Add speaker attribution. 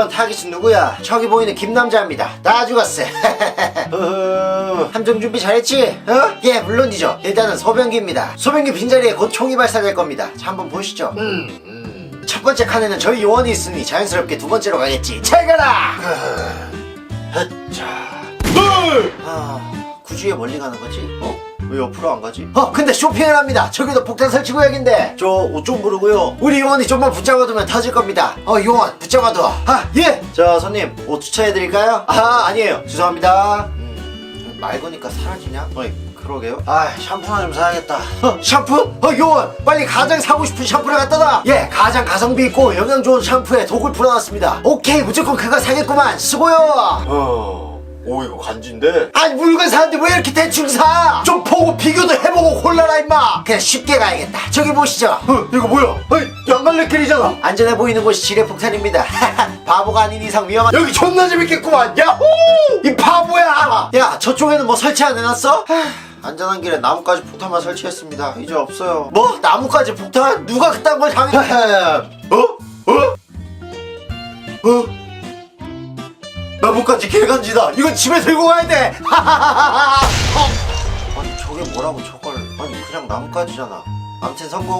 Speaker 1: 이번 타깃은 누구야? 저기 보이는 김남자입니다. 다 죽었어. 으흐, 함정 준비 잘했지? 어? 예, 물론이죠. 일단은 소변기입니다. 소변기 빈자리에 곧 총이 발사될 겁니다. 자, 한번 보시죠. 첫 번째 칸에는 저희 요원이 있으니 자연스럽게 두 번째로 가겠지. 잘 가라! 자. 아, 굳이 왜 멀리 가는 거지? 어? 왜 옆으로 안 가지? 어, 근데 쇼핑을 합니다. 저기도 폭탄 설치 구역인데. 저 옷 좀 부르고요. 우리 요원이 좀만 붙잡아두면 터질 겁니다. 어, 요원 붙잡아둬. 아, 예. 자, 손님 옷 주차해드릴까요? 아, 아니에요. 죄송합니다. 음, 맑으니까 사라지냐? 어이, 그러게요. 아, 샴푸나 좀 사야겠다. 어, 샴푸? 어, 요원, 빨리 가장 사고 싶은 샴푸를 갖다 놔. 예, 가장 가성비 있고 영양 좋은 샴푸에 독을 풀어놨습니다. 오케이, 무조건 그거 사겠구만. 수고요.
Speaker 2: 어, 오 이거 간지인데?
Speaker 1: 아니 물건 사는데 왜 이렇게 대충 사? 좀 보고 비교도 해보고 골라라 임마 그냥 쉽게 가야겠다 저기 보시죠
Speaker 2: 어, 이거 뭐야? 어이, 양갈래길이잖아.
Speaker 1: 안전해 보이는 곳이 지뢰폭탄입니다 바보가 아닌 이상 위험한
Speaker 2: 여기 존나 재밌겠구만. 야호!
Speaker 1: 이 바보야 야 저쪽에는 뭐 설치 안 해놨어? 하, 안전한 길에 나뭇가지 폭탄만 설치했습니다 이제 없어요 뭐? 나뭇가지 폭탄? 누가 그딴 걸 당해
Speaker 2: 어? 어? 어? 나뭇가지 개간지다.
Speaker 1: 이건 집에 들고 가야 돼 어? 아니 저게 뭐라고 저걸 아니 그냥 나뭇가지잖아 암튼 성공